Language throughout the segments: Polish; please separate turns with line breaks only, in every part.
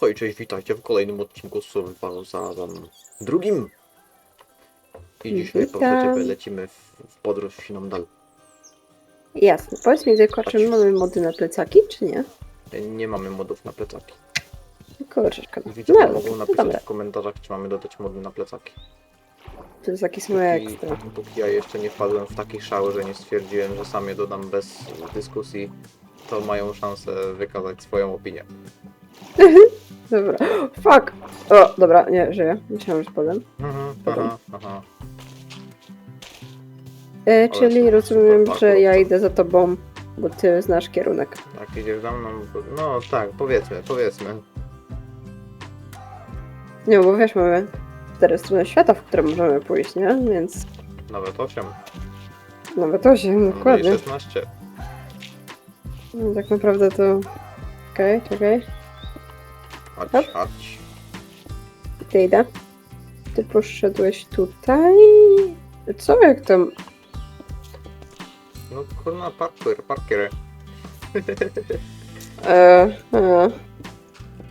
Hej, cześć, witajcie w kolejnym odcinku Survival Zarazem drugim. I dzisiaj po
Witam.
ciebie lecimy w, w podróż w Sinamdal.
Jasne. Powiedz mi tylko, czy my mamy mody na plecaki, czy nie?
Nie mamy modów na plecaki.
Kurczę, szkoda.
Widzicie,
No,
mogą
no
napisać
dobra.
w komentarzach, czy mamy dodać mody na plecaki.
Plecaki są
Póki,
ekstra.
póki ja jeszcze nie wpadłem w taki szał, że nie stwierdziłem, że sam je dodam bez dyskusji, to mają szansę wykazać swoją opinię.
Dobra. Fuck! O, dobra, nie, żyję. Myślałam, że spadłem.
Mhm, aha, aha.
E, czyli rozumiem, że ja idę za tobą, bo ty znasz kierunek.
Tak, idziesz za mną? No tak, powiedzmy, powiedzmy.
Nie, bo wiesz, mamy cztery strony świata, w które możemy pójść, nie? Więc
Nawet 8.
nawet osiem,
i
dokładnie.
16.
No, tak naprawdę to... Okej, czekaj.
Chodź,
Hop.
chodź.
Ty idę. Ty poszedłeś tutaj. Co jak tam?
No kurna, parkour, parkour.
E, e.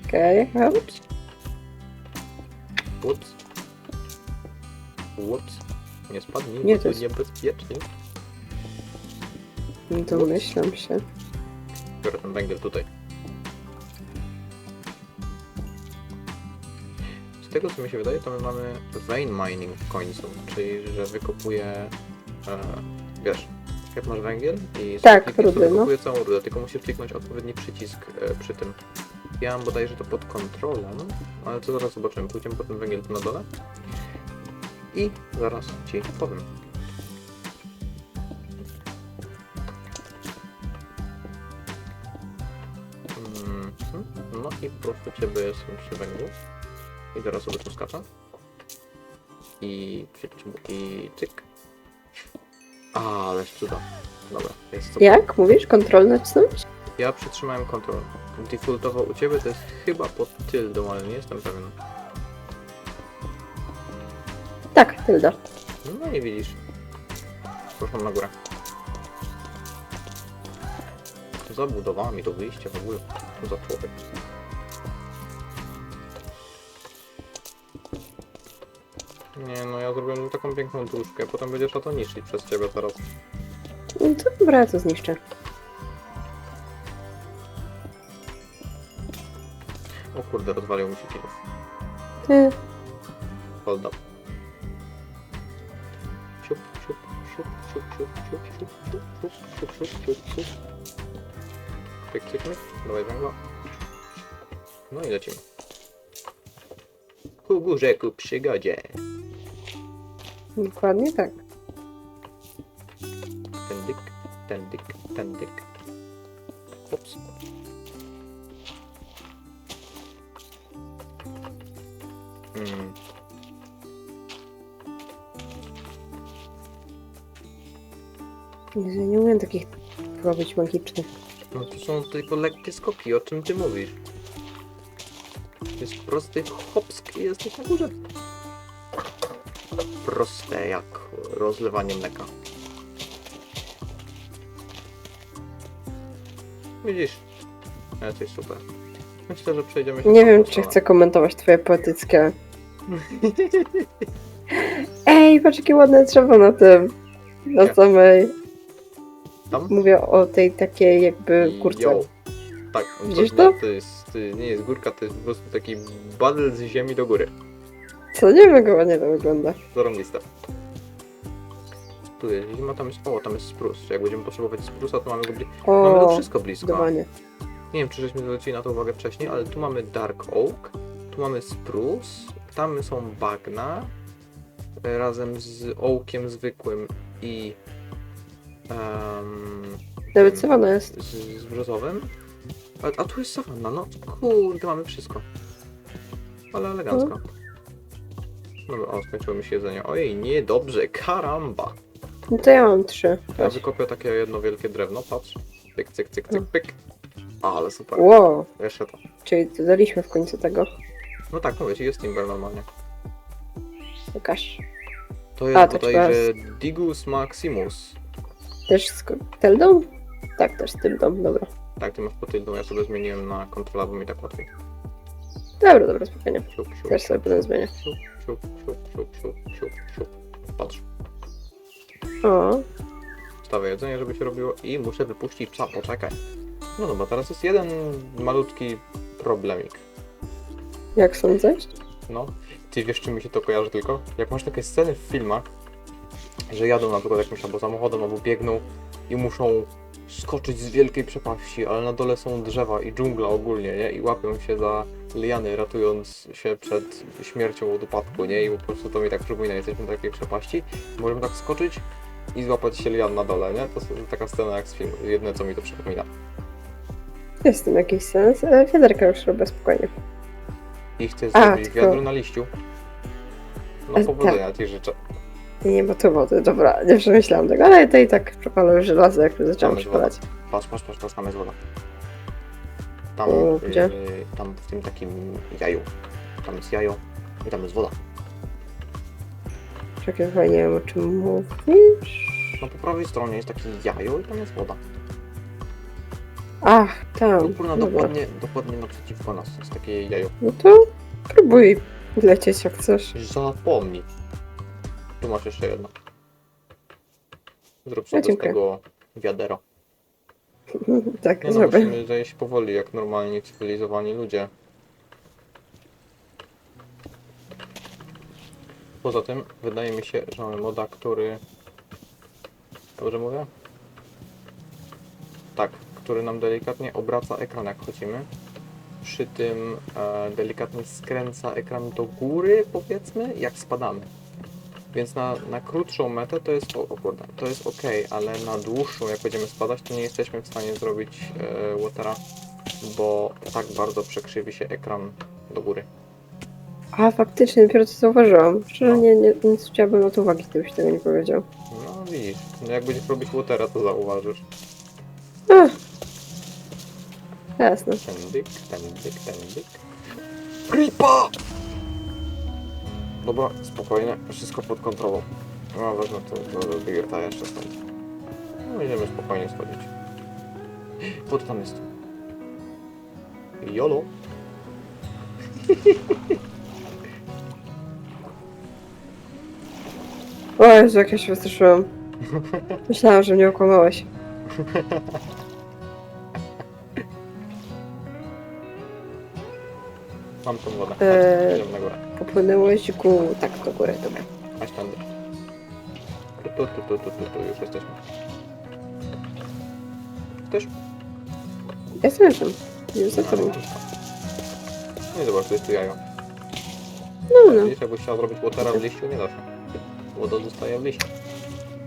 Okej, okay.
Ups. Ups. Nie spadnij,
Nie,
nie,
to
to
jest-
niebezpiecznie.
domyślam się.
Biorę ten węgiel tutaj. Tego co mi się wydaje, to my mamy vein mining w końcu, czyli że wykopuje, e, wiesz, jak masz węgiel i
Tak,
klikniesz, to
rudy, no.
wykopuje całą rudę, tylko musisz kliknąć odpowiedni przycisk e, przy tym. Ja mam bodajże to pod kontrolą, ale to zaraz zobaczymy. Pójdziemy po ten węgiel tu na dole i zaraz Ci powiem. Mhm. No i proszę Ciebie jestem przy węglu. I teraz sobie tu skaczę. I i cyk. A, ależ cuda. Dobra, jest super.
Jak? Mówisz? Kontrol nacisnąć?
Ja przytrzymałem kontrolę. Defaultowo u Ciebie to jest chyba pod tyldą, ale nie jestem pewien.
Tak, tylda.
No i widzisz. Proszę na górę. Zabudowała mi to wyjście w ogóle. Co za człowiek. Nie no, ja zrobiłem taką piękną dróżkę, potem będzie trzeba to niszczyć przez ciebie teraz.
No dobra, to zniszczę.
O kurde, rozwalił mi się kilów.
Ty.
Up. Siup, siup, siup, siup, siup, siup, siup, siup, siup, siup, siup, siup, siup. Pyk, pyk, pyk. Dawaj węgla. No i lecimy. Ku górze, ku przygodzie.
Dokładnie tak.
Ten dyk, ten dyk, ten dyk. Ups. Mm.
Ja nie umiem takich robić magicznych.
No to są tylko lekkie skoki, o czym ty mówisz? To jest prosty hopsk i jesteś na górze. Proste jak rozlewanie mleka. Widzisz? Ale to jest super. Myślę, że przejdziemy się
Nie
w
wiem, czy
stronę.
chcę komentować twoje poetyckie. Ej, patrz jakie ładne drzewo na tym. Na
Gdzie?
samej.
Tam?
Mówię o tej takiej jakby górce.
Jo. Tak,
Widzisz
to,
to?
to jest, nie jest górka, to jest po prostu taki badel z ziemi do góry.
Co nie ładnie to wygląda.
Zarąbiste. Tu jest zima, tam jest, o, tam jest sprus. Jak będziemy potrzebować sprusa, to mamy go bli- Mamy to
O,
wszystko blisko.
zdecydowanie.
Nie wiem, czy żeśmy zwrócili na to uwagę wcześniej, ale tu mamy Dark Oak, tu mamy Spruce, tam są bagna e, razem z ołkiem zwykłym i um,
Nawet sawana jest.
z, z brzozowym. A, a tu jest sawanna, no kurde, mamy wszystko. Ale elegancko. Dobra, o, skończyło mi się jedzenie. Ojej, niedobrze, karamba.
No to ja mam trzy.
Ja wykopię takie jedno wielkie drewno, patrz. Pyk, cyk, cyk, cyk, pyk. Ale super.
Wow,
Jeszcze to.
czyli dodaliśmy w końcu tego.
No tak, mówię ci, jest Timber normalnie.
Pokaż.
To jest
A, to
bodajże
trzeba
Digus Maximus.
Też z ko-? Tak, też z tyldą, dobra.
Tak, ty masz po tyldą, ja sobie zmieniłem na kontrola, bo mi tak łatwiej.
Dobra, dobra, spokojnie.
Siup, siup,
Też sobie potem zmienię.
siup, siup, siup, siup, siup, siup, siup. Patrz.
O,
Wstawię jedzenie, żeby się robiło i muszę wypuścić psa, poczekaj. No dobra, teraz jest jeden malutki problemik.
jak sądzę?
No, ty wiesz czym mi się to kojarzy tylko? Jak masz takie sceny w filmach, że jadą na przykład jakimś albo samochodem, albo biegną i muszą skoczyć z wielkiej przepaści, ale na dole są drzewa i dżungla ogólnie, nie? I łapią się za liany, ratując się przed śmiercią od upadku, nie? I po prostu to mi tak przypomina, jesteśmy w takiej przepaści, możemy tak skoczyć i złapać się lian na dole, nie? To jest taka scena jak z filmu, jedne co mi to przypomina.
Jest w tym jakiś sens. E, Wiaderka już robię spokojnie.
I chcę zrobić
tylko-
wiadro na liściu. No
E,
powodzenia ci życzę.
Nie ma tu wody, dobra, nie przemyślałam tego, ale to i tak przepalę już żelazo, jak już zaczęłam przepalać.
Patrz, patrz, patrz, patrz, tam jest woda. Tam,
O, gdzie?
yy, tam w tym takim jaju. Tam jest jajo i tam jest woda.
Czekaj, chyba nie wiem o czym mówisz.
No po prawej stronie jest takie jajo i tam jest woda.
Ach, tam.
No kurna,
dobra.
dokładnie, dokładnie naprzeciwko nas jest takie jajo.
No to próbuj lecieć jak chcesz.
Zapomnij. Tu masz jeszcze jedno. Zrób sobie z tego wiadero.
tak,
Nie no,
zrobię.
musimy zejść powoli, jak normalni, cywilizowani ludzie. Poza tym, wydaje mi się, że mamy moda, który... Dobrze mówię? Tak, który nam delikatnie obraca ekran, jak chodzimy. Przy tym e, delikatnie skręca ekran do góry, powiedzmy, jak spadamy. Więc na, na krótszą metę to jest, o, o kurde, to jest ok, ale na dłuższą, jak będziemy spadać, to nie jesteśmy w stanie zrobić e, watera, bo tak bardzo przekrzywi się ekran do góry.
A faktycznie, dopiero to zauważyłam. Że
No.
nie, nie, nie zwróciłabym na to uwagi, gdybyś tego nie powiedział.
No widzisz, no jak będziesz robić watera, to zauważysz.
Ach. Jasne.
Ten dyk, ten dyk, ten dyk. Creepa! Dobra, spokojnie, wszystko pod kontrolą. No wezmę to do Biggerta jeszcze stąd. No będziemy spokojnie schodzić. Co to tam jest? Jolo?
O Jezu, jak ja się wystraszyłam. Myślałam, że mnie okłamałeś.
Mam tą wodę.
Eee.
Chodź, na górę.
Popłynęłeś ku... Tak, do góry, dobra.
Chodź tędy. Tu, tu, tu, tu, tu, tu, tu, już jesteśmy. Też?
Jestem tam. Już za tobą.
No i zobacz, tu jest tu jajo.
No, no.
Widzisz, jakbyś chciał zrobić watera w liściu, nie da się. Woda zostaje w liściu.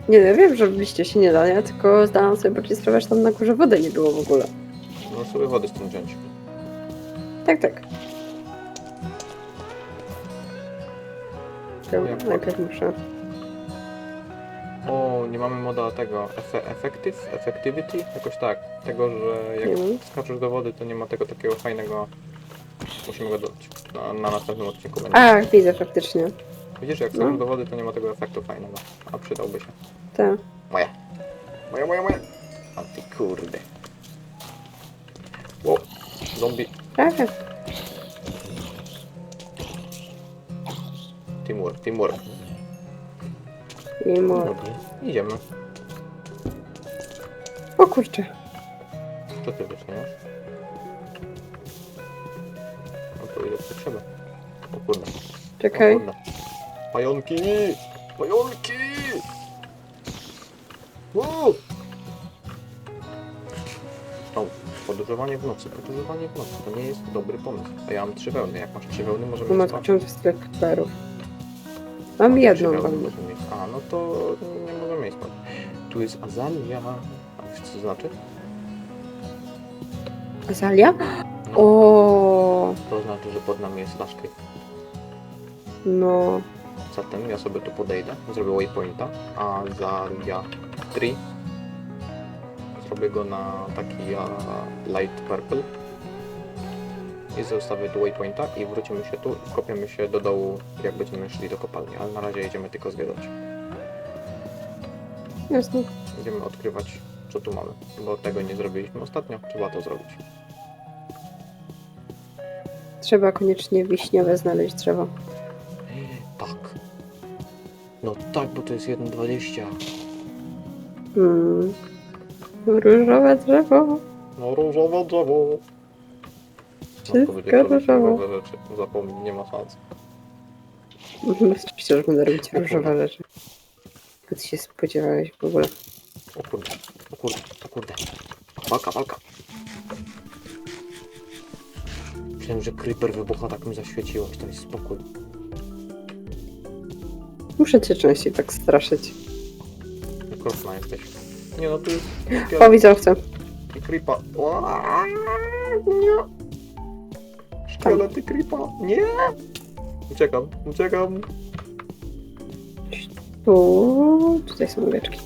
Nie, no wiem, że w liście się nie da, nie? Tylko zdałam sobie bardziej sprawę, że tam na górze wody nie było w ogóle.
No sobie wody stąd wziąć.
Tak, tak. Dobra, najpierw muszę.
O, nie mamy moda tego efe, effective, effectivity, jakoś tak. Tego, że jak
Mhm.
skaczesz do wody, to nie ma tego takiego fajnego... Musimy go dodać. Na, na następnym odcinku będzie.
Ach, widzę faktycznie.
Widzisz, jak
No.
skaczesz do wody, to nie ma tego efektu fajnego. A przydałby się.
Tak.
Moja. Moja, moja, moja. A ty kurde. Wow. Zombie.
Tak,
Teamwork, teamwork.
mo...
Dobrze. Idziemy.
O kurczę.
Co ty wyczyniasz? No to ile potrzeba. O kurde. O
Czekaj.
kurde. Pająki! Pająki! O, podróżowanie w nocy. Podróżowanie w nocy to nie jest dobry pomysł. A ja mam trzy wełny. Jak masz trzy wełny, możemy
ma
spać.
wciąż sklep perów. Mam jedną
mieć. A, no to nie jej spać. Tu jest azalia. A wiesz co to znaczy?
Azalia?
No,
O,
to znaczy, że pod nami jest laszki.
no.
Zatem ja sobie tu podejdę, zrobię waypointa, a Zalia 3 zrobię go na taki a, light purple i zostawię tu waypointa i wrócimy się tu i kopiemy się do dołu jak będziemy szli do kopalni, ale na razie idziemy tylko zwiedzać.
Jasne.
Będziemy odkrywać co tu mamy, bo tego nie zrobiliśmy ostatnio, trzeba to zrobić.
Trzeba koniecznie wiśniowe znaleźć drzewo.
Tak. No tak, bo to jest 1,20.
Hmm. Różowe drzewo.
No różowe drzewo.
Wszystko różowo.
rzeczy. Zapomnij, nie ma szans.
Oczywiście, że będę robić różowe rzeczy. Co ty się spodziewałeś w ogóle?
O kurde, o kurde, o kurde. Walka, walka. Myślałem, że creeper wybucha, tak mi zaświeciłeś, to jest spokój.
Muszę cię częściej tak straszyć.
Krosna jesteś. Nie no, tu jest
O, widzowce.
i creepa. Ua, Nie. Szkielety creepa, nie. Uciekam, uciekam.
Tu, tutaj są owieczki.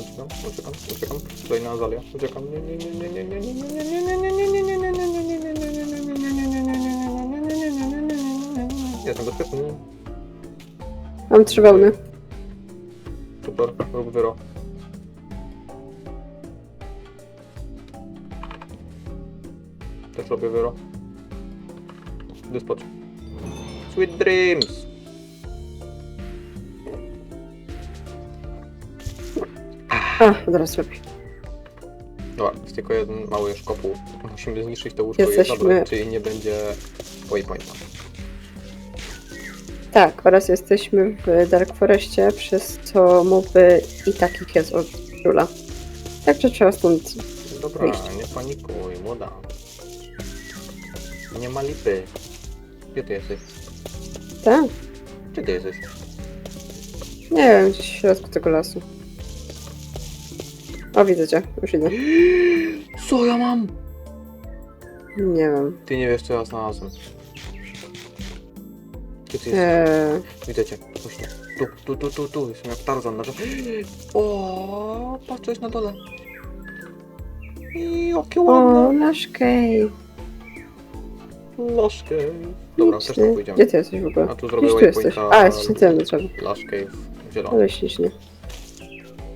Uciekam, uciekam, uciekam. Tutaj na Azalia. Uciekam. Nie, nie, nie, nie, nie, nie, nie, nie, nie, nie, nie, nie, nie, nie, nie, nie, nie, nie, nie, Jestem bezpieczny.
Mam trzy wełny.
Super, rób wyro. Robię wyro. Dyspocz. Sweet dreams!
A, teraz robię.
Dobra, jest tylko jeden mały już kopuł. Musimy zniszczyć to łóżko i je
Jesteśmy-
zabrać, czyli nie będzie waypointa.
Tak, oraz jesteśmy w Dark Forestie, przez co moby i tak ich jest od króla. Także trzeba stąd...
Dobra,
Wyjść.
nie panikuj, młoda. Nie ma lipy. Gdzie ty jesteś?
Tak?
Gdzie ty jesteś?
Nie wiem, gdzieś w środku tego lasu. O, widzę cię, już idę.
Co ja mam?
Nie wiem.
Ty nie wiesz, co ja znalazłem. Gdzie ty jesteś?
Eee,
Widzę cię. Chodź tu. Tu, tu, tu, tu. Jestem jak Tarzan na drzewie. O, patrz, co jest na dole. I jakie ładne.
o, nasz cave.
Cave. Dobra, też tam pójdziemy.
Gdzie ty jesteś w ogóle?
A tu zrobię
Gdzieś tu jesteś.
waypointa.
A, jesteś na
Cave. Zielony.
Ale ślicznie.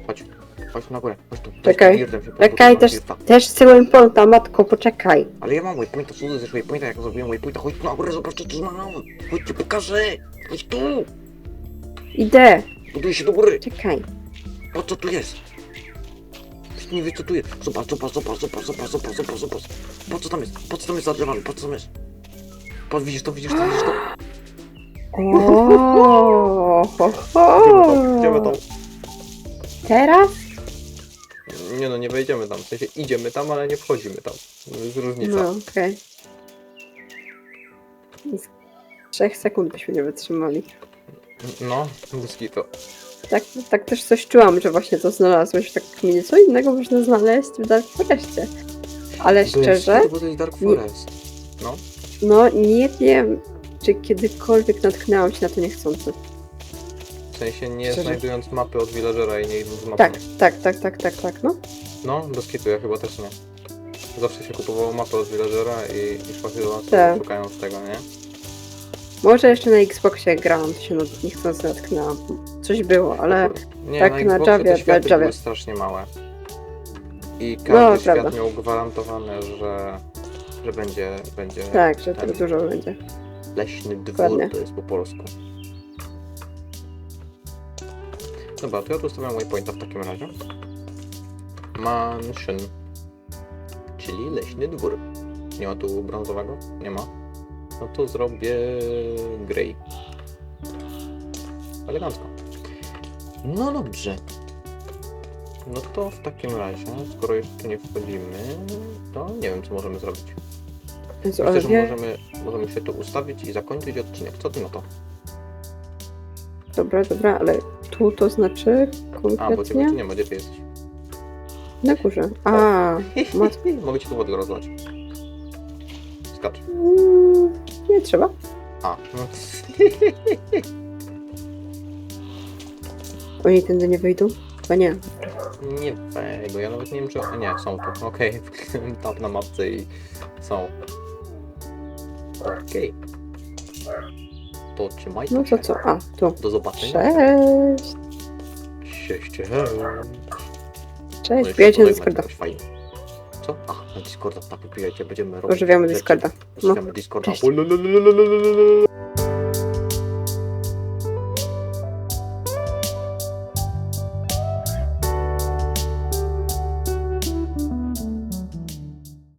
Chodź. Chodź na górę. Chodź tu.
Czekaj.
Tu, się
Czekaj, też,
birda.
też chcę waypointa, matko, poczekaj.
Ale ja mam waypointa, co ty chcesz waypointa? Jak zrobiłem waypointa? Chodź tu na górę, zobacz co tu mam. Chodź ci pokażę. Chodź tu.
Idę,
Buduj się do góry.
czekaj.
Po co tu jest? Nie wiesz co tu jest. Zobacz, zobacz, zobacz, zobacz, zobacz, zobacz, zobacz, zobacz. Po co tam jest? Po co tam jest za drzewami? Po co tam jest? Po, widzisz to, widzisz to, widzisz to?
O, ho, ho.
Idziemy tam, idziemy tam.
Teraz?
Nie no, nie wejdziemy tam. W sensie idziemy tam, ale nie wchodzimy tam. To jest różnica.
No, okej. Z trzech sekund byśmy nie wytrzymali.
No, dyski to.
Tak, tak też coś czułam, że właśnie to znalazłeś. Tak mnie co innego można znaleźć w Dark Forestie. Ale szczerze,
To był Dark Forest. No.
No nie wiem, czy kiedykolwiek natknęłam się na to niechcący.
W sensie nie
Szczerze.
znajdując mapy od villagera i nie idąc z mapą.
Tak, tak, tak, tak, tak, tak, no.
No, bez kitu, ja chyba też nie. Zawsze się kupowało mapę od villagera i, i szło się
Tak.
szukając tego, nie?
Może jeszcze na Xboxie grałam, to się na- niechcący natknęłam. Coś było, ale
Nie,
tak,
na,
na
Xboxie
Javie,
te
na
światy
Javie.
były strasznie małe. I każdy
No,
świat
prawda.
miał gwarantowane, że, że będzie, będzie
tak, że tego dużo będzie.
leśny dwór,
Dokładnie.
to jest po polsku. Dobra, to ja tu stawiam waypointa w takim razie. Mansion. Czyli leśny dwór. Nie ma tu brązowego? Nie ma. No to zrobię grey. Elegancko. No dobrze. No to w takim razie, skoro jeszcze nie wchodzimy, to nie wiem co możemy zrobić.
Jezu,
Myślę, że możemy, możemy się tu ustawić i zakończyć odcinek. Co ty na to?
dobra, dobra, ale tu to znaczy
A, bo ciebie
konkretnie?
tu nie ma, gdzie ty jesteś?
Na górze. A, mat...
Mogę ci tu wodę rozlać. Skacz.
mm, nie trzeba.
A, no.
Oni tędy nie wyjdą? Chyba nie.
Nie tego, ja nawet nie wiem czy... Nie, są tu. Okej, tap na mapce i są. Okej. To trzymaj
No to co? A, tu.
Do zobaczenia.
Cześć!
Cześć. Cześć.
Cześć, wbijajcie na
Discorda. Fajnie. Co? A, na Discorda, tak, wbijajcie, będziemy robić
Ożywiamy
rzeczy.
Discorda. Ściskamy Discorda.
cześć.